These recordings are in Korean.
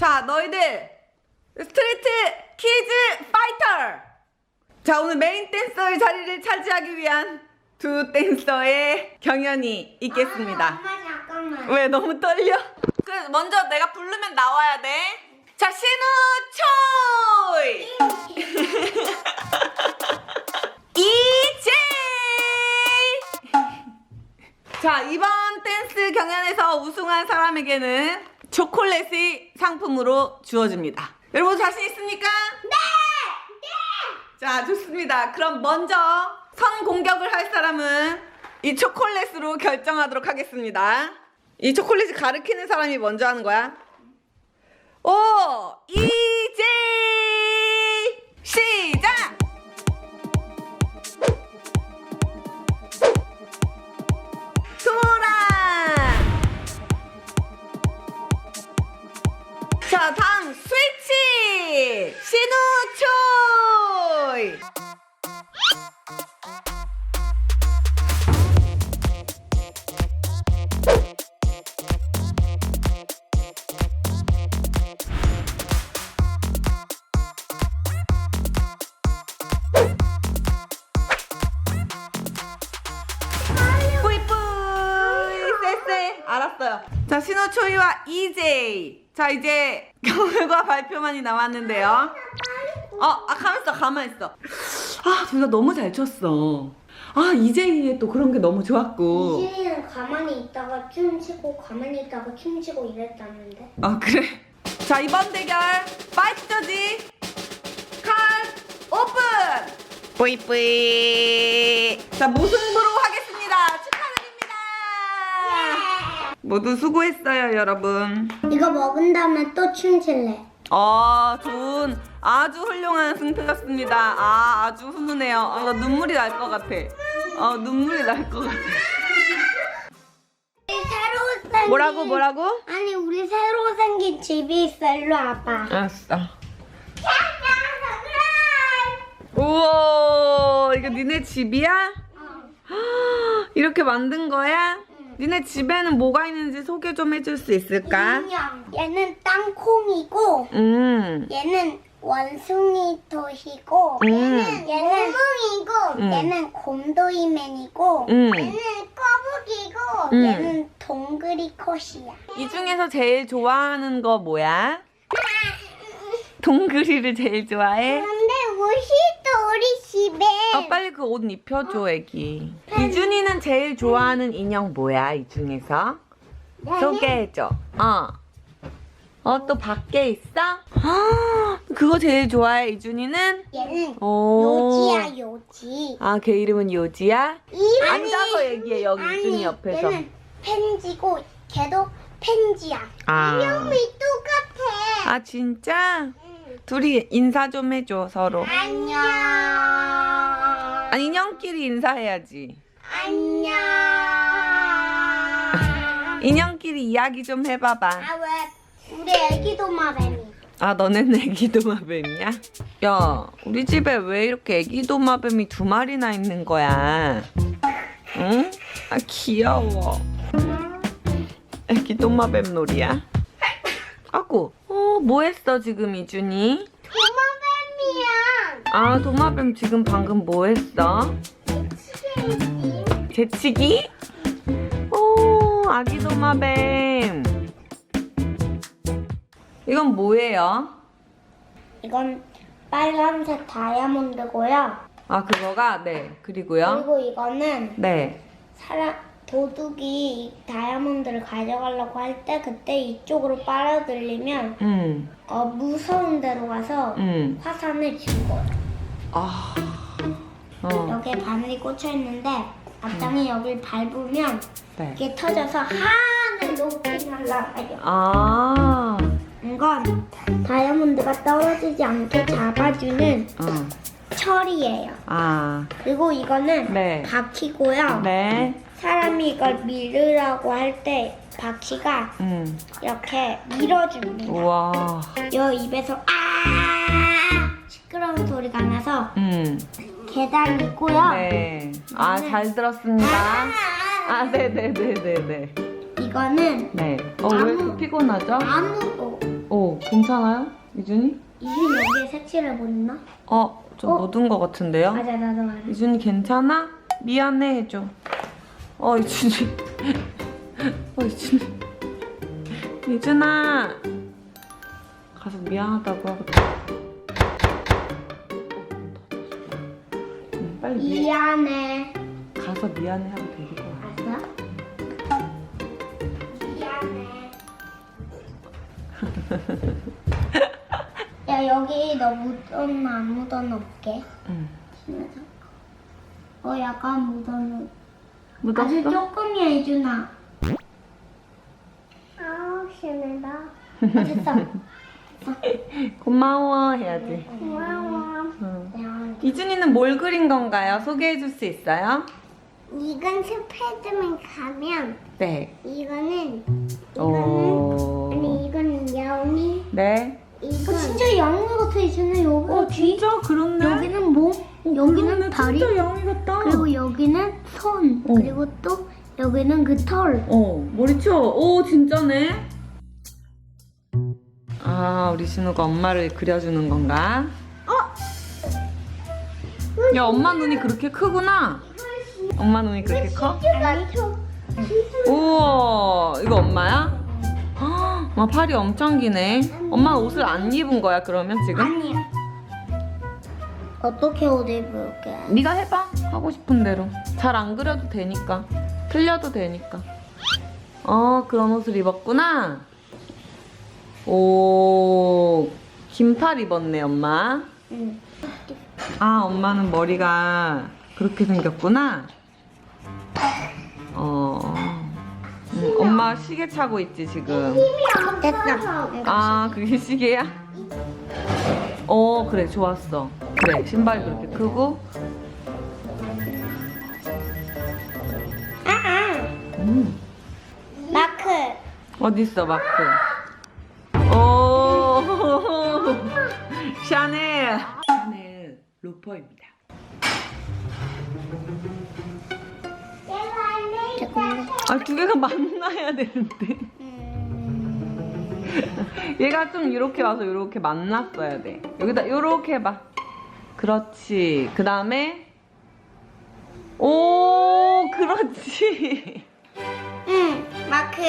자, 너희들 스트리트 키즈 파이터. 자, 오늘 메인 댄서의 자리를 차지하기 위한 두 댄서의 경연이 있겠습니다. 아, 엄마 잠깐만. 왜 너무 떨려? 그 먼저 내가 부르면 나와야 돼. 자, 신우 초이. 이제. 자, 이번 댄스 경연에서 우승한 사람에게는 초콜릿이 상품으로 주어집니다. 여러분 자신 있습니까? 네! 자, 좋습니다. 그럼 먼저 선 공격을 할 사람은 이 초콜릿으로 결정하도록 하겠습니다. 이 초콜릿을 가리키는 사람이 먼저 하는 거야. 오, 이 스위치! 신 EJ 자 이제 결과 발표만이 남았는데요. 어, 아 가만있어 가만있어. 아 둘 다 너무 잘 췄어. 아 EJ의 또 그런 게 너무 좋았고. 이제는 가만히 있다가 춤추고 가만히 있다가 춤추고 이랬다는데. 아 그래. 자 이번 대결 파이트 저지. 칼 오픈! 뿌이뿌이. 자 무승부로 하겠습니다 축하드립니다 모두 수고했어요 여러분 이거 먹은 다음에 또 춤출래. 어, 좋은 아주 훌륭한 승패였습니다. 아, 아주 훈훈해요. 아, 나 눈물이 날 것 같아. 어, 눈물이 날 것 같아. 우리 새로 생긴 뭐라고 뭐라고? 아니 우리 새로 생긴 집이 있어. 일로 와봐. 알았어. 우와, 이거 니네 집이야? 이렇게 만든 거야? 니네 집에는 뭐가 있는지 소개 좀 해줄 수 있을까? 인형. 얘는 땅콩이고 음, 얘는 원숭이 도시고 음. 얘는 얘는 몽이고 음. 얘는 곰돌이맨이고 음. 얘는 거북이고 음. 얘는 동그리 콧이야. 이 중에서 제일 좋아하는 거 뭐야? 동그리를 제일 좋아해? 근데 옷이 또 우리 집에 아 빨리 그 옷 입혀줘 애기 이준이는 제일 좋아하는 인형 뭐야 이 중에서? 소개해줘 어. 어 또 밖에 있어? 아, 그거 제일 좋아해 이준이는? 얘는 오. 요지야 요지. 아 걔 이름은 요지야? 이름이 앉아서 얘기해 여기 이준이 옆에서 얘는 펜지고 걔도 펜지야. 아. 이름이 똑같아. 아 진짜? 응. 둘이 인사 좀 해줘 서로 안녕. 아 인형끼리 인사해야지 안녕. 인형끼리 이야기 좀 해봐봐 아 왜 우리 애기 도 마뱀이? 아, 너는 애기 도마뱀이야? 야, 우리 집에 왜 이렇게 애기 도마뱀이 두 마리나 있는 거야? 응? 아, 귀여워. 애기 도마뱀 놀이야? 아구, 어, 뭐 했어, 지금 이준이? 도마뱀이야. 아, 도마뱀 지금 방금 뭐 했어? 재치기? 오, 아기 도마뱀. 이건 뭐예요? 이건 빨간색 다이아몬드고요. 아, 그거가, 네. 그리고요. 그리고 이거는 네. 사람 도둑이 이 다이아몬드를 가져가려고 할 때 그때 이쪽으로 빨아들이면 음, 어, 무서운 데로 가서 음. 화산을 죽어요. 아. 어, 여기에 바늘이 꽂혀 있는데 앞장이 여길 밟으면 네. 이게 터져서 하늘 높이 날아가요. 아. 이건 다이아몬드가 떨어지지 않게 잡아주는 어. 철이에요. 아. 그리고 이거는 네. 바퀴고요. 네. 사람이 이걸 밀으라고 할 때 바퀴가 음. 이렇게 밀어줍니다. 우와. 여 입에서 아 시끄러운 소리가 나서 음. 계단이 있고요. 네. 아, 잘 들었습니다. 아, 네네네네네. 이거는 네. 어, 왜 이렇게 피곤하죠? 나무고 오, 괜찮아요? 이준이? 이준 여기에 색칠을 못나? 어, 좀 어? 묻은 것 같은데요? 맞아 나도 알아. 이준이 괜찮아? 미안해 해줘. 어, 이준이. 어, 이준이. 이준아. 가서 미안하다고 하겠다. 음, 빨리 미... 미안해. 가서 미안해 하고 데리고 와. 알았어? 미안해. 야 여기 너 묻었나 안 볼게. 응. 심해서. 어 약간 묻었는. 묻었어? 아주 조금이야 이준아. 아 심해다. 어, 됐어. 고마워 해야지. 고마워. 응. 이준이는 뭘 그린 건가요? 소개해 줄 수 있어요? 이건 스파이더맨 가면 네. 이거는 오. 아니 이거는 영이 네. 이거 진짜 영이 같아 이준아 여기가 귀 그렇네. 여기는 몸 여기는 다리 양이 같다. 그리고 여기는 손 어. 그리고 또 여기는 그 털. 어, 머리쳐. 오, 진짜네. 아, 우리 신우가 엄마를 그려주는 건가? 어? 야, 엄마 눈이 그렇게 크구나. 엄마 눈이 그렇게 커? 우와, 이거 엄마야? 헉, 엄마 팔이 엄청 기네. 엄마 옷을 안 입은 거야, 그러면 지금? 아니야. 어떻게 옷 입을게? 네가 해봐. 하고 싶은 대로. 잘 안 그려도 되니까. 틀려도 되니까. 어, 그런 옷을 입었구나. 오, 긴팔 입었네, 엄마. 응. 아, 엄마는 머리가 그렇게 생겼구나. 어. 음, 엄마 시계 차고 있지, 지금. 됐어. 아, 그게 시계야? 어, 그래, 좋았어. 그래, 신발이 그렇게 크고. 아, 음. 마크. 어디 있어 마크? 오 샤넬 샤넬 로퍼입니다. 아 두 개가 만나야 되는데 얘가 좀 이렇게 와서 이렇게 만났어야 돼. 여기다 이렇게 해봐. 그렇지. 그 다음에 오 그렇지. 응, 마크.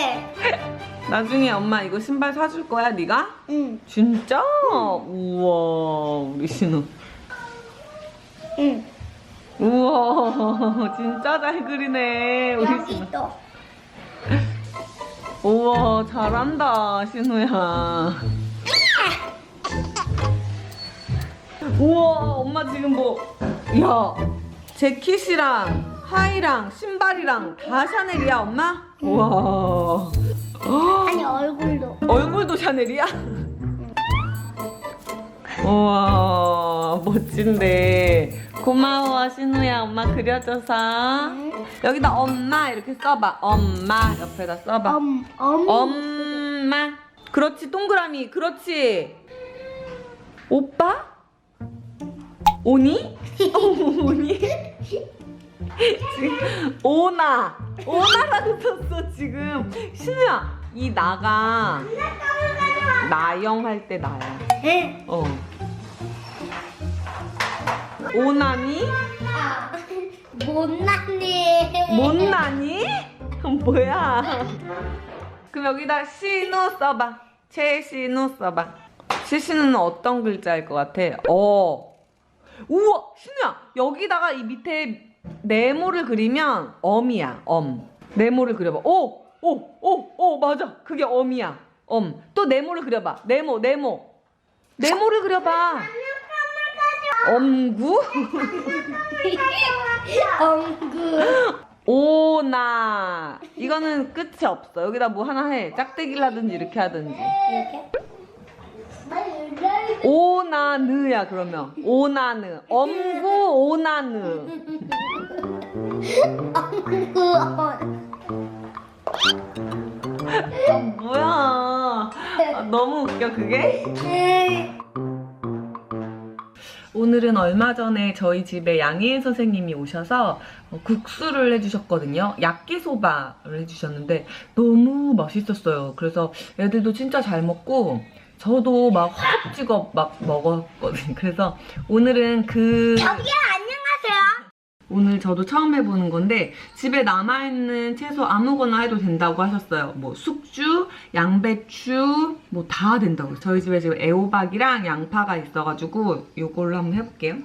나중에 엄마 이거 신발 사줄 거야 네가? 응, 진짜? 우와 우리 신우 응. 우와 진짜 잘 그리네 우리 신우 또. 우와 잘한다 신우야 우와 엄마 지금 뭐야 재킷이랑 하의랑 신발이랑 다 샤넬이야 엄마? 우와 아니 얼굴도. 얼굴도 샤넬이야? 우와 멋진데 고마워 신우야 엄마 그려줘서 응. 여기다 엄마 이렇게 써봐 엄마 옆에다 써봐 엄, 엄. 엄마 그렇지 동그라미 그렇지 오빠? 오니? 오니? 지금 오나 오나라고 썼어 지금 신우야 이 나가 나영 할 때 나야 응. 어 오나니? 아, 못났니. 못나니? 뭐야 그럼 여기다 신우 써봐 최신우 써봐 최신우는 어떤 글자일 것 같아? 어 우와 신우야 여기다가 이 밑에 네모를 그리면 엄이야 엄. 네모를 그려봐. 오 오 오오 맞아. 그게 엄이야 엄또 네모를 그려봐. 네모 네모. 네모를 그려봐. 엄구? 엉구. 오나. 이거는 끝이 없어. 여기다 뭐 하나 해. 짝대기를 하든지 이렇게 하든지. 이렇게. 오나느야 그러면. 오나느. 엄구 오나느. 뭐야? 아, 너무 웃겨 그게? 오늘은 얼마 전에 저희 집에 양희애 선생님이 오셔서 어, 국수를 해주셨거든요. 야끼소바를 해주셨는데 너무 맛있었어요. 그래서 애들도 진짜 잘 먹고 저도 막 허겁지겁 막 먹었거든요. 그래서 오늘은 그 저기요 안녕하세요. 오늘 저도 처음 해보는 건데 집에 남아있는 채소 아무거나 해도 된다고 하셨어요. 뭐 숙주, 양배추 뭐 다 된다고. 저희 집에 지금 애호박이랑 양파가 있어가지고 이걸로 한번 해볼게요.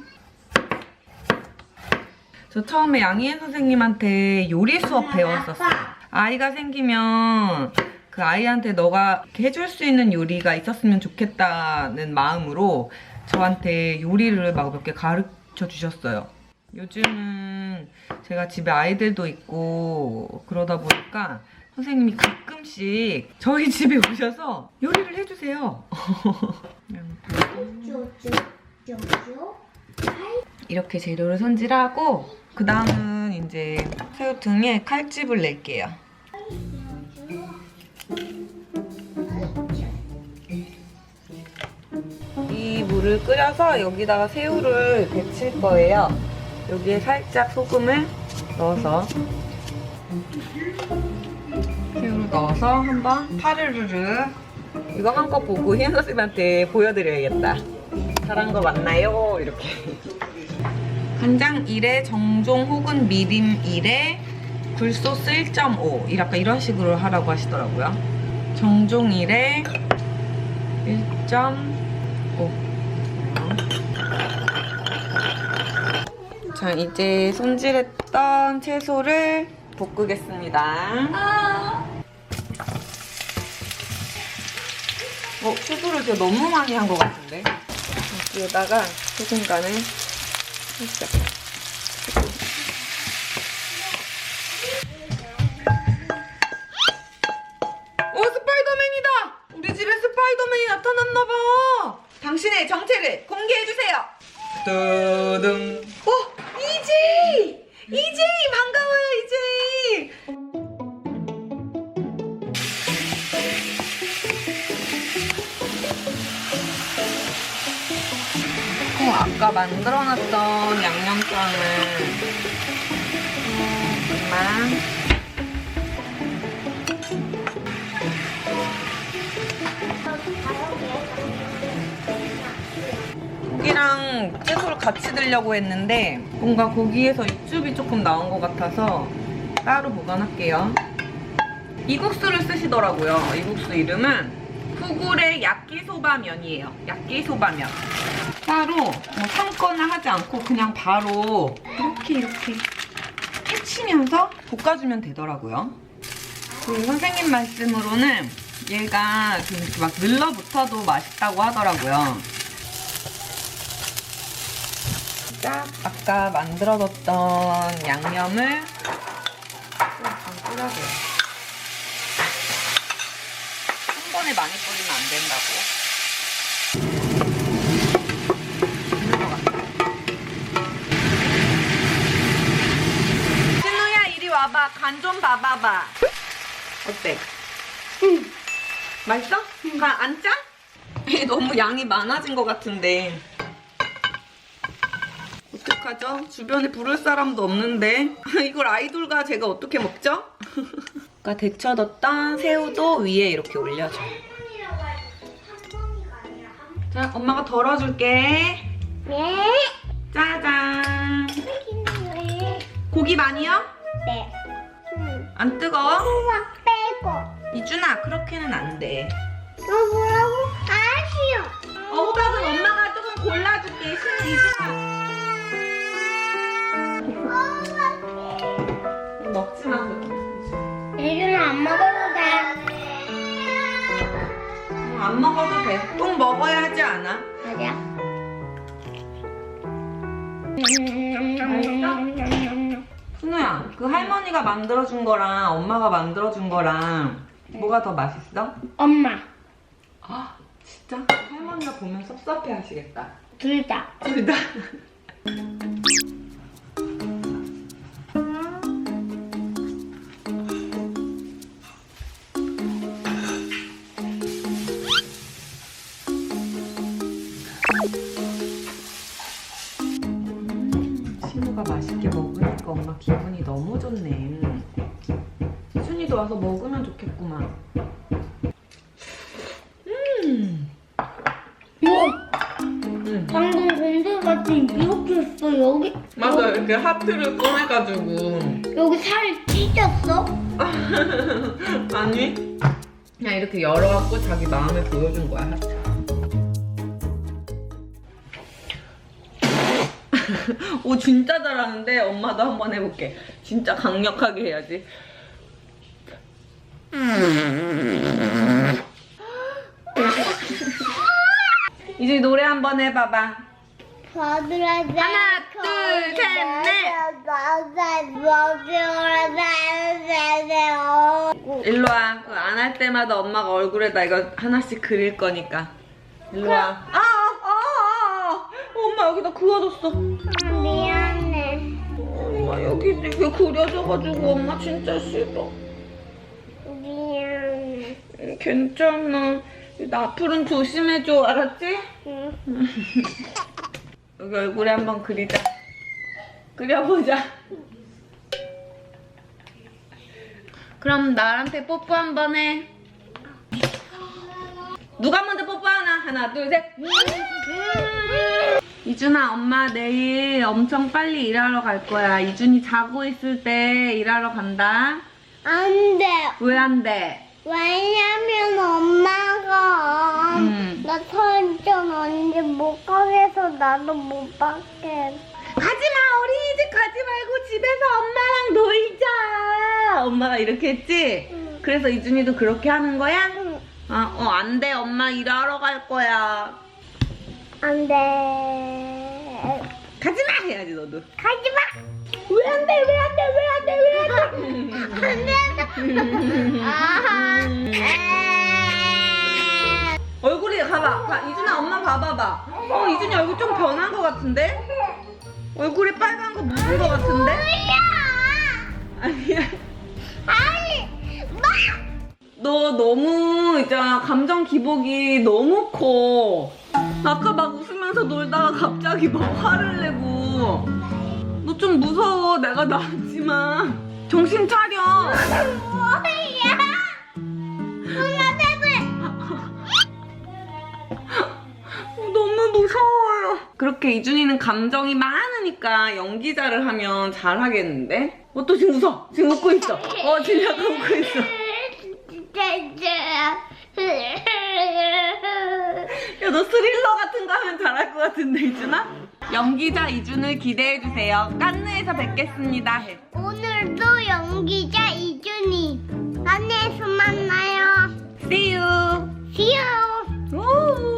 저 처음에 양희애 선생님한테 요리 수업 배웠었어요. 아이가 생기면 그 아이한테 너가 해줄 수 있는 요리가 있었으면 좋겠다는 마음으로 저한테 요리를 막 몇 개 가르쳐 주셨어요. 요즘은 제가 집에 아이들도 있고 그러다 보니까 선생님이 가끔씩 저희 집에 오셔서 요리를 해주세요. 이렇게 재료를 손질하고 그 다음은 이제 새우등에 칼집을 낼게요. 이 물을 끓여서 여기다가 새우를 데칠 거예요. 여기에 살짝 소금을 넣어서 새우를 넣어서 한번 파르르르 이거 한껏 보고 희연 선생님한테 보여드려야겠다. 잘한 거 맞나요? 이렇게. 간장 1에 정종 혹은 미림 1에 굴소스 1.5 이렇게 이런 식으로 하라고 하시더라고요. 정종 1에 1.5 자 이제 손질했던 채소를 볶으겠습니다. 어, 채소를 제가 너무 많이 한 것 같은데? 여기에다가 소금 간을 살짝. 아까 만들어놨던 양념장을 조금만 고기랑 채소를 같이 넣으려고 했는데 뭔가 고기에서 육즙이 조금 나온 것 같아서 따로 보관할게요. 이 국수를 쓰시더라고요. 이 국수 이름은 후굴의 야끼소바면이에요. 야끼소바면. 따로 뭐 삶거나 하지 않고 그냥 바로 이렇게 이렇게 해치면서 볶아주면 되더라고요. 그리고 선생님 말씀으로는 얘가 막 늘러붙어도 맛있다고 하더라고요. 딱 아까 만들어뒀던 양념을 좀 뿌려줘요. 한 번에 많이 뿌리면 안 된다고. 간 좀 봐봐봐. 어때? 응. 맛있어? 간안 짜? 너무 양이 많아진 것 같은데. 어떡하죠? 주변에 부를 사람도 없는데 이걸 아이돌과 제가 어떻게 먹죠? 아까 데쳐뒀던 새우도 위에 이렇게 올려줘요. 자, 엄마가 덜어줄게. 네. 짜잔. 네. 고기 많이요? 네. 음. 안 뜨거워? 빼고. 이준아, 그렇게는 안 돼. 너 뭐라고? 아쉬워. 어, 호박은 엄마가 조금 골라줄게. 신 이준아. 먹지 마. 예준아 안 먹어도 돼. 응, 안 먹어도 돼. 꼭 먹어야 하지 않아? 맞아. 순우야, 그 할머니가 만들어준 거랑 엄마가 만들어준 거랑 뭐가 더 맛있어? 엄마 아, 진짜? 할머니가 보면 섭섭해 하시겠다. 둘 다. 둘 다. 이렇게 하트를 꺼내가지고. 여기 살이 찢었어? 아니? 그냥 이렇게 열어갖고 자기 마음을 보여준 거야 하트. 오 진짜 잘하는데? 엄마도 한번 해볼게. 진짜 강력하게 해야지. 이제 노래 한번 해봐봐 하나 둘, 셋, 넷. 일로 와. 안 할 때마다 엄마가 얼굴에다 이거 하나씩 그릴 거니까. 일로 와. 아, 아, 아, 아. 엄마 여기다 그어줬어. 미안해. 엄마 여기 이게 그려져가지고 엄마 진짜 싫어. 미안해. 음, 괜찮아. 나 앞으로는 조심해줘. 알았지? 응. 여기 얼굴에 한번 그리자. 그려보자. 그럼 나한테 뽀뽀 한 번 해. 누가 먼저 뽀뽀하나? 하나, 둘, 셋. 이준아, 엄마 내일 엄청 빨리 일하러 갈 거야. 이준이 자고 있을 때 일하러 간다. 안 돼. 왜 안 돼? 왜냐면 엄마가 음. 나 설정 언제 못 가게해서 나도 못 받게. 가지마 어린이집 가지 말고 집에서 엄마랑 놀자 엄마가 이렇게 했지? 응. 그래서 이준이도 그렇게 하는 거야? 응. 아, 어, 안 돼. 엄마 일하러 갈 거야. 안 돼. 가지마! 해야지, 너도. 가지 마. 왜 안 돼? 왜 안 돼? 왜 안 돼? 왜 안 돼? 안 돼. 아하. 에. 얼굴이 가봐. 가, 이준아, 엄마 봐봐봐. 어, 이준이 얼굴 좀 변한 것 같은데? 얼굴에 빨간 거 묻은 것 같은데? 아니야. 아니, 뭐? 너 너무 있잖아 감정 기복이 너무 커 아까 막 웃으면서 놀다가 갑자기 막 화를 내고 너 좀 무서워 내가 나왔지만 정신 차려 이준이는 감정이 많으니까 연기자를 하면 잘하겠는데? 어 또 지금 웃어 지금 웃고 있어 어 진짜 웃고 있어 야 너 스릴러 같은 거 하면 잘할 것 같은데 이준아? 연기자 이준을 기대해주세요 깐느에서 뵙겠습니다 해. 오늘도 연기자 이준이 안에서 만나요. See you See you. 오,